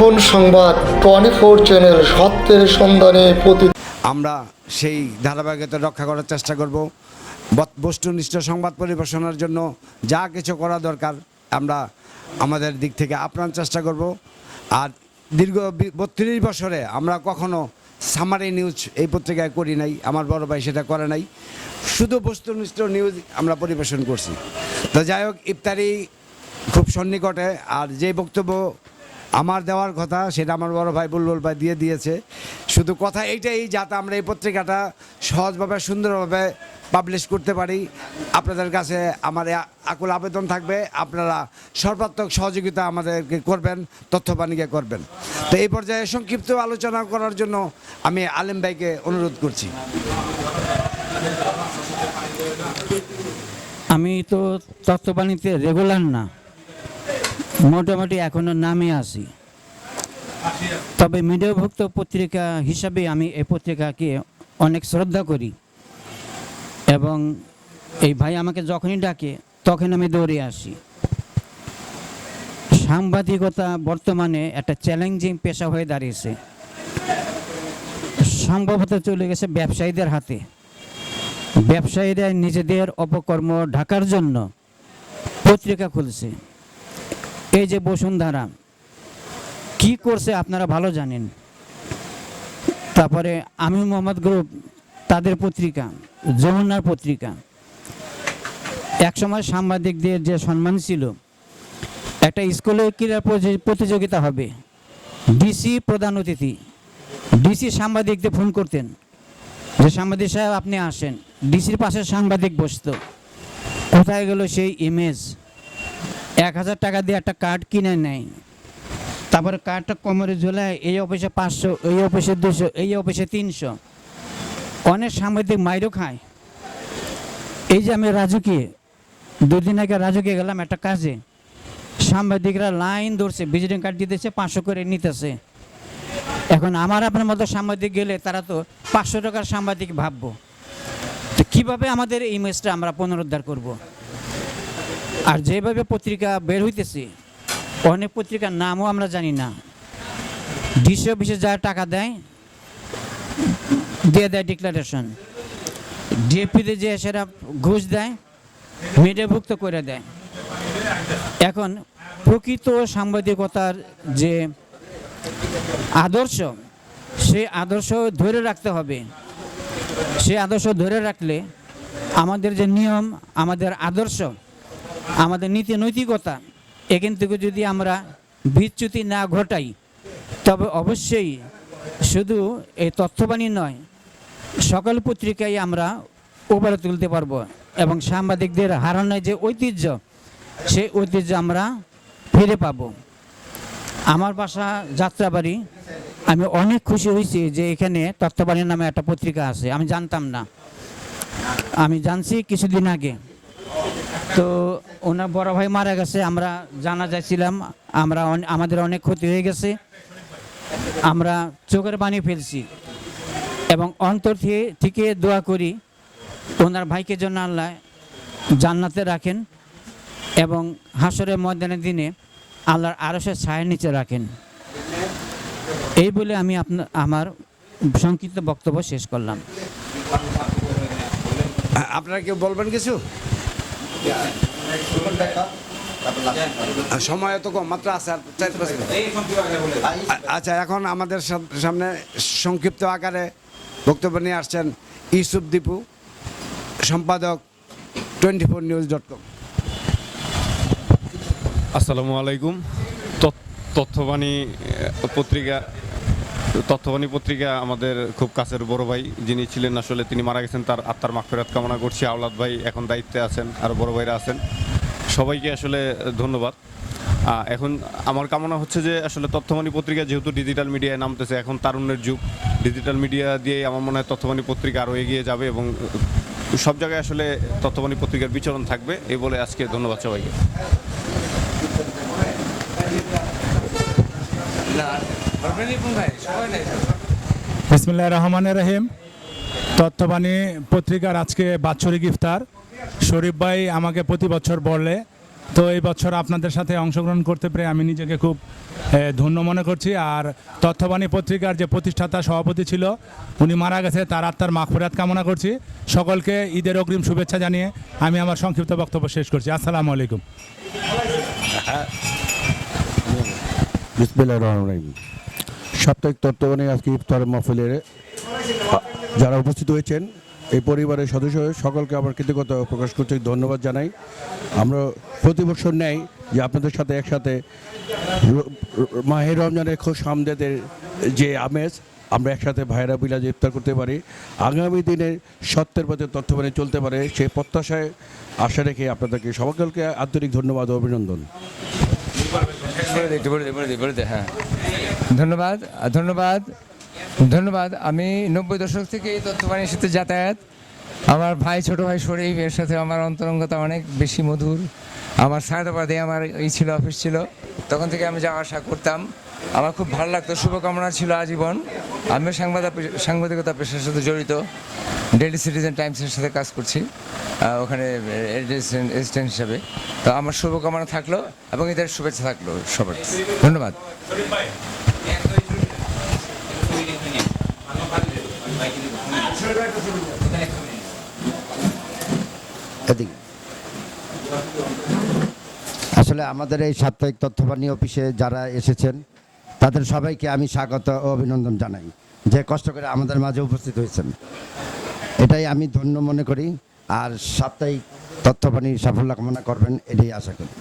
এখন সংবাদ twenty four channel সত্যের সন্ধানে প্রতি আমরা সেই ধারাবাহিকতা রক্ষা করার চেষ্টা করব। বস্তুনিষ্ঠ সংবাদ পরিবেশনার জন্য যা কিছু করা দরকার, আমরা আমাদের দিক থেকে আপ্রাণ চেষ্টা করব। আর দীর্ঘ বত্রিশ বছরে আমরা কখনো সামারি নিউজ এই পত্রিকায় করি নাই, আমার বড় ভাই সেটা করে নাই। শুধু বস্তুনিষ্ঠ নিউজ আমরা পরিবেশন করছি। তো যাই হোক, ইফতারি খুব সন্নিকটে, আর যে বক্তব্য আমার দেওয়ার কথা, সেটা আমার বড় ভাই বুল্লুল ভাই দিয়ে দিয়েছে। শুধু কথা এইটাই, যাতে আমরা এই পত্রিকাটা সহজভাবে, সুন্দরভাবে পাবলিশ করতে পারি। আপনাদের কাছে আমার আকুল আবেদন থাকবে। আপনারা সর্বাত্মক সহযোগিতা আমাদেরকে করবেন তথ্যবাণীকে করবেন। তো এই পর্যায়ে সংক্ষিপ্ত আলোচনা করার জন্য আমি আলিম ভাইকে অনুরোধ করছি। আমি তো তত্ত্ববাণীতে রেগুলার না। মোটামুটি এখনও নামে আছি। তবে মিডিয়াভুক্ত পত্রিকা হিসাবে আমি এই পত্রিকাকে অনেক শ্রদ্ধা করি। এবং এই ভাই আমাকে যখনই ডাকে তখন আমি দৌড়ে আসি। সাংবাদিকতা বর্তমানে একটা চ্যালেঞ্জিং পেশা হয়ে দাঁড়িয়েছে। সম্ভবত চলে গেছে ব্যবসায়ীদের হাতে। ব্যবসায়ীরা নিজেদের অপকর্ম ঢাকার জন্য পত্রিকা খুলছে। এই যে বসুন্ধরা, কি করছে আপনারা ভালো জানেন? তারপরে আমি মোহাম্মদ গ্রুপ, তাদের পত্রিকা, যমুনার পত্রিকা। একসময় সাংবাদিকদের যে সম্মান ছিল, একটা স্কুলে ক্রীড়া প্রতি- প্রতিযোগিতা হবে। ডিসি প্রধান অতিথি ডিসি সাংবাদিকদের ফোন করতেন। যে সাংবাদিক সাহেব, আপনি আসেন। ডিসির পাশে সাংবাদিক বসত। কোথায় গেল সেই ইমেজ এক হাজার টাকা দিয়ে একটা কার্ড কিনে নেয়। তারপরে কার্ডটা কোমরে ঝোলায়, এই অফিসে পাঁচশো, এই অফিসে দুশো, এই অফিসে তিনশো। অনেক সাংবাদিক মাইরও খায়। এই যে আমি রাজুকে, দুদিন আগে রাজুকে গেলাম একটা কাজে। সাংবাদিকরা লাইন ধরছে ভিজিটিং কার্ড দিতেছে, পাঁচশো করে নিতেছে। এখন আমার আপনার মতো সাংবাদিক গেলে তারা তো পাঁচশো টাকার সাংবাদিক ভাববো। তো কীভাবে আমাদের ইমেজটা আমরা পুনরুদ্ধার করব। আর যেভাবে পত্রিকা বের হইতেছে অনেক পত্রিকার নামও আমরা জানি না। ডিসি অফিসে যা টাকা দেয় দিয়ে দেয় ডিক্লারেশন ডিএপিতে যে সেটা ঘুষ দেয় মিডিয়াভুক্ত করে দেয়। এখন প্রকৃত সাংবাদিকতার যে আদর্শ সেই আদর্শ ধরে রাখতে হবে। সেই আদর্শ ধরে রাখলে আমাদের যে নিয়ম আমাদের আদর্শ আমাদের নীতি নৈতিকতা, এখান থেকে যদি আমরা বিচ্যুতি না ঘটাই, তবে অবশ্যই শুধু এই তথ্যবাণী নয়, সকল পত্রিকায় আমরা উপরে তুলতে পারব এবং সাংবাদিকদের হারানোর যে ঐতিহ্য, সেই ঐতিহ্য আমরা ফিরে পাবো। আমার বাসা যাত্রাবাড়ি, আমি অনেক খুশি হয়েছি যে এখানে তত্ত্ববাণী নামে একটা পত্রিকা আছে, আমি জানতাম না। আমি জানছি কিছুদিন আগে। তো ওনার বড় ভাই মারা গেছে, আমরা জানা যাচ্ছিলাম আমরা আমাদের অনেক ক্ষতি হয়ে গেছে। আমরা চোখের পানি ফেলছি এবং অন্তর থেকে- দোয়া করি, ওনার ভাইকে জন্য আল্লাহ জান্নাতে রাখেন এবং হাসরের ময়দানের দিনে আল্লাহর আরশের ছায়ের নিচে রাখেন। এই বলে আমি আপনার আমার সংক্ষিপ্ত বক্তব্য শেষ করলাম। আপনারা কেউ বলবেন কিছু? সময় তো কম, মাত্র আছে চার আচ্ছা এখন আমাদের সাম- সামনে সংক্ষিপ্ত আকারে বক্তব্য নিয়ে আসছেন ইউসুফ দীপু, সম্পাদক twenty four news dot com আসসালামু আলাইকুম। তথ্যবাণী পত্রিকা তথ্যবাণী পত্রিকা আমাদের খুব কাছের বড় ভাই। যিনি ছিলেন আসলে তিনি মারা গেছেন, তার আত্মার মাগফিরাত কামনা করছি। আওলাদ ভাই এখন দায়িত্বে আছেন আর বড় ভাইরা আছেন। সবাইকে আসলে ধন্যবাদ। এখন আমার কামনা হচ্ছে যে, আসলে তথ্যবাণী পত্রিকা যেহেতু ডিজিটাল মিডিয়ায় নামতেছে, এখন তারুণ্যের যুগ। ডিজিটাল মিডিয়া দিয়ে আমার মনে হয় তথ্যবাণী পত্রিকা আরও এগিয়ে যাবে এবং সব জায়গায় আসলে তথ্যবাণী পত্রিকার বিচরণ থাকবে। এই বলে আজকে ধন্যবাদ সবাইকে। বিসমিল্লাহ রহমানের রহিম। তথ্যবাণী পত্রিকার আজকে বাৎসরিক ইফতার। শরীফ ভাই আমাকে প্রতি বছর বলে, তো এই বছর আপনাদের সাথে অংশগ্রহণ করতে পেরে আমি নিজেকে খুব ধন্য মনে করছি। আর তথ্যবাণী পত্রিকার যে প্রতিষ্ঠাতা সভাপতি ছিল, উনি মারা গেছে, তার আত্মার মাগফিরাত কামনা করছি। সকলকে ঈদের অগ্রিম শুভেচ্ছা জানিয়ে আমি আমার সংক্ষিপ্ত বক্তব্য শেষ করছি। আসসালামু আলাইকুম। সাপ্তাহিক তত্ত্বাবধানে আজকে ইফতার মাহফিলের যারা উপস্থিত হয়েছেন এই পরিবারের সদস্য সকলকে আমার কৃতজ্ঞতা প্রকাশ করতে ধন্যবাদ জানাই। আমরা প্রতি বছর নেই যে আপনাদের সাথে একসাথে র- র- রমজানের খোশ আমদেদের যে আমেজ, আমরা একসাথে ভাইরা বিলাজ ইফতার করতে পারি। আগামী দিনে সত্যের পথে তথ্যবাণী চলতে পারে, সেই প্রত্যাশায় আশা রেখে আপনাদেরকে সকলকে আন্তরিক ধন্যবাদ ও অভিনন্দন। ধন্যবাদ ধন্যবাদ। ধন্যবাদ। আমি নব্বই দশক থেকে এই তথ্যবাণীর সাথে যাতায়াত। আমার ভাই, ছোট ভাই শরীফ, এর সাথে আমার অন্তরঙ্গতা অনেক বেশি মধুর। আমার সায়দাবাদে আমার এই ছিল, অফিস ছিল। তখন থেকে আমি যাওয়া আসা করতাম। আমার খুব ভালো লাগতো, শুভকামনা ছিল আজীবন। আমিও সাংবাদিক সাংবাদিকতা পেশার সাথে জড়িত। ডেলি সিটিজেন টাইমসের সাথে কাজ করছি ওখানে এসিস্ট্যান্ট হিসাবে। তো আমার শুভকামনা থাকল এবং এদের শুভেচ্ছা থাকল সবার। ধন্যবাদ। আসলে আমাদের এই সাপ্তাহিক তথ্যবাণী অফিসে যারা এসেছেন, তাদের সবাইকে আমি স্বাগত ও অভিনন্দন জানাই যে কষ্ট করে আমাদের মাঝে উপস্থিত হয়েছেন। এটাই আমি ধন্য মনে করি, আর সাপ্তাহিক তথ্যবাণী সাফল্য কামনা করবেন, এটাই আশা করি।